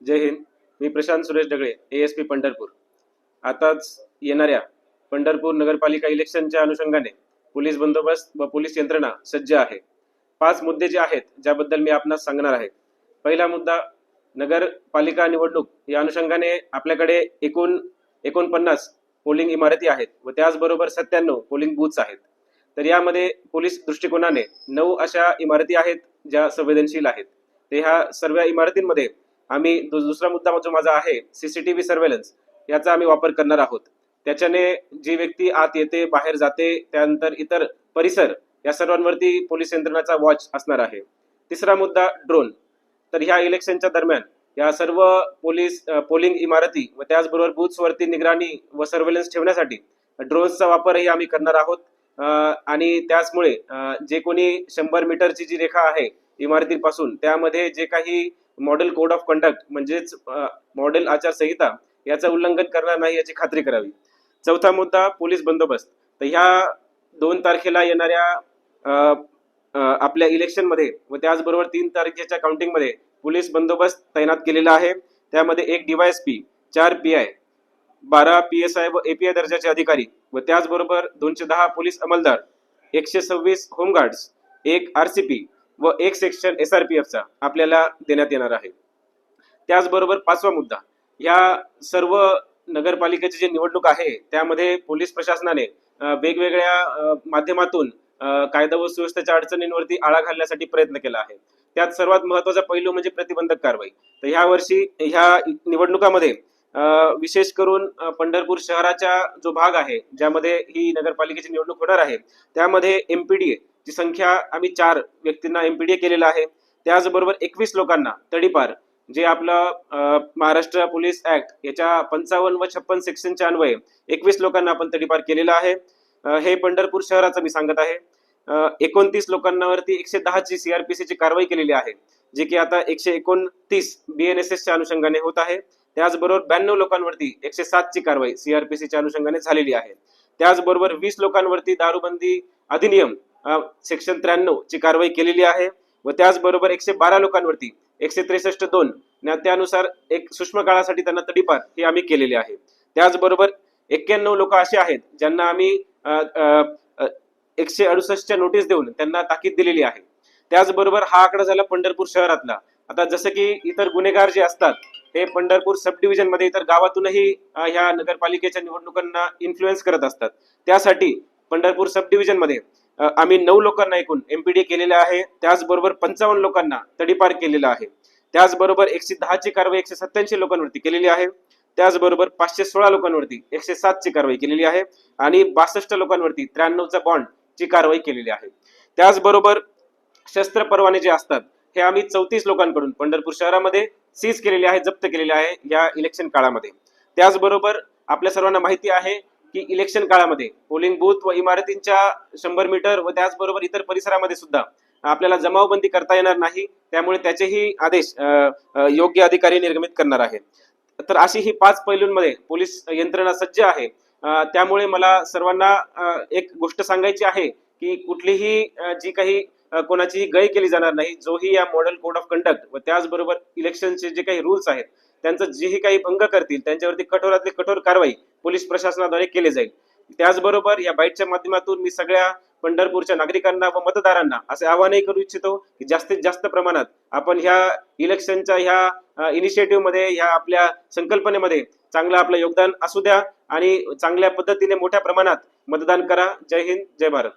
जय हिंद. मी Prashant Suresh Dagale A S P Pandharpur. आताच येणाऱ्या पंढरपूर नगरपालिका इलेक्शनच्या अनुषंगाने पोलीस बंदोबस्त व पोलीस यंत्रणा सज्ज आहे. पाच मुद्दे जे आहेत ज्याबद्दल मी आपणास सांगणार आहे. पहिला मुद्दा नगरपालिका निवडणूक या अनुषंगाने आपल्याकडे एकूण एकोणपन्नास पोलिंग इमारती आहेत व त्याचबरोबर सत्त्याण्णव पोलिंग बूथ्स आहेत. तर यामध्ये पोलीस दृष्टिकोनाने नऊ अशा इमारती आहेत ज्या संवेदनशील आहेत. ते ह्या सर्व इमारतींमध्ये आम्ही दु- दुसरा मुद्दा जो माझा आहे सीसीटीव्ही सर्वेलन्स याचा आम्ही वापर करणार आहोत. त्याच्याने जी व्यक्ती आत येते बाहेर जाते त्यानंतर इतर परिसर या सर्वांवरती पोलीस यंत्रणाचा वॉच असणार आहे. तिसरा मुद्दा ड्रोन तर ह्या इलेक्शनच्या दरम्यान या सर्व पोलीस पोलिंग इमारती व त्याचबरोबर बूथ्सवरती निगराणी व सर्वेलन्स ठेवण्यासाठी ड्रोन्सचा वापरही आम्ही करणार आहोत. आणि त्याचमुळे जे कोणी शंभर मीटरची जी रेखा आहे इमारतीपासून त्यामध्ये जे काही मॉडेल कोड ऑफ कंडक्ट म्हणजेच मॉडेल आचारसंहिता याचं उल्लंघन करणार नाही याची खात्री करावी. चौथा मुद्दा पोलीस बंदोबस्त. तर ह्या दोन तारखेला येणाऱ्या आपल्या इलेक्शनमध्ये व त्याचबरोबर तीन तारखेच्या काउंटिंगमध्ये पोलीस बंदोबस्त तैनात केलेला आहे. त्यामध्ये एक डीवायएसपी चार पी आय बारा पी एस आय व एपीआय दर्जाचे अधिकारी व त्याचबरोबर दोनशे दहा पोलीस अंमलदार एकशे सव्वीस होमगार्ड्स एक आर सी पी व एक सेक्शन एस आर पी एफचा आपल्याला देण्यात येणार आहे. त्याचबरोबर पाचवा मुद्दा या सर्व नगरपालिकेची जी निवडणूक आहे त्यामध्ये पोलीस प्रशासनाने वेगवेगळ्या माध्यमातून कायदा व सुव्यवस्थेच्या अडचणींवरती आळा घालण्यासाठी प्रयत्न केला आहे. त्यात सर्वात महत्त्वाचा पैलू म्हणजे प्रतिबंधक कारवाई. तर ह्या वर्षी ह्या निवडणुकामध्ये विशेष करून पंढरपूर शहराचा जो भाग आहे ज्यामध्ये ही नगरपालिकेची निवडणूक होणार आहे त्यामध्ये एमपीडीए ची संख्या आम्ही चार व्यक्तींना एमपीडीए केलेला आहे. त्याचबरोबर एकवीस लोकांना तडीपार जे आपलं महाराष्ट्र पोलीस ऍक्ट याच्या पंचावन्न व छप्पन सेक्शनच्या अन्वये एकवीस लोकांना आपण तडीपार केलेला आहे. हे पंढरपूर शहराचं मी सांगत आहे. एकोणतीस लोकांवरती एकशे दहाची सीआरपीसीची कारवाई केलेली आहे जे की आता एकशे एकोणतीस बीएनएसएसच्या अनुषंगाने होत आहे. त्याचबरोबर ब्याण्णव लोकांवरती एकशे सातची कारवाई सीआरपीसीच्या अनुषंगाने झालेली आहे. त्याचबरोबर वीस लोकांवरती दारूबंदी अधिनियम सेक्शन त्र्याण्णव ची कारवाई केलेली आहे व त्याचबरोबर एकशे बारा लोकांवरती एकशे त्रेसष्ट दोन त्यानुसार एक सूक्ष्म काळासाठी त्यांना तडीपार हे आम्ही केलेले आहे. त्याचबरोबर एक्क्याण्णव लोक असे आहेत ज्यांना आम्ही एकशे अडुसष्टच्या नोटीस देऊन त्यांना ताकीद दिलेली आहे. त्याचबरोबर हा आकडा झाला पंढरपूर शहरातला. आता जसं की इतर गुन्हेगार जे असतात हे पंढरपूर सब डिव्हिजनमध्ये इतर गावातूनही ह्या नगरपालिकेच्या निवडणुकांना इन्फ्लुएन्स करत असतात. त्यासाठी पंढरपूर सब डिव्हिजनमध्ये आम्ही नऊ लोकांना एकूण एमपीडी केलेले आहे. त्याचबरोबर पंचावन्न लोकांना तडीपार केलेला आहे. त्याचबरोबर एकशे दहाची कारवाई एकशे सत्याऐंशी लोकांवरती केलेली आहे. त्याचबरोबर पाचशे सोळा लोकांवरती एकशे सातची कारवाई केलेली आहे. आणि बासष्ट लोकांवरती त्र्याण्णवचा बॉन्ड ची कारवाई केलेली आहे. त्याचबरोबर शस्त्र परवाने जे असतात हे आम्ही चौतीस लोकांकडून पंढरपूर शहरामध्ये सीज केलेले आहे जप्त केलेले आहे या इलेक्शन काळामध्ये. त्याचबरोबर आपल्या सर्वांना माहिती आहे की इलेक्शन काळामध्ये पोलिंग बूथ व इमारतींच्या शंभर मीटर व त्याचबरोबर इतर परिसरामध्ये सुद्धा आपल्याला जमावबंदी करता येणार नाही. त्यामुळे त्याचेही आदेश योग्य अधिकारी निर्गमित करणार आहेत. तर अशी ही पाच पैलूंमध्ये पोलीस यंत्रणा सज्ज आहे. त्यामुळे मला सर्वांना एक गोष्ट सांगायची आहे की कुठलीही जी काही कोणाचीही गय केली जाणार नाही जोही या मॉडेल कोड ऑफ कंडक्ट व त्याचबरोबर इलेक्शनचे जे काही रूल्स आहेत त्यांचं जेही काही भंग करतील त्यांच्यावरती कठोरातली कठोर कारवाई पोलीस प्रशासनाद्वारे केली जाईल. त्याचबरोबर या बाईटच्या माध्यमातून मी सगळ्या पंढरपूरच्या नागरिकांना व मतदारांना असे आवाहनही करू इच्छितो की जास्तीत जास्त प्रमाणात आपण ह्या इलेक्शनच्या ह्या इनिशिएटिव्हमध्ये ह्या आपल्या संकल्पनेमध्ये चांगलं आपलं योगदान असू द्या आणि चांगल्या पद्धतीने मोठ्या प्रमाणात मतदान करा. जय हिंद जय भारत.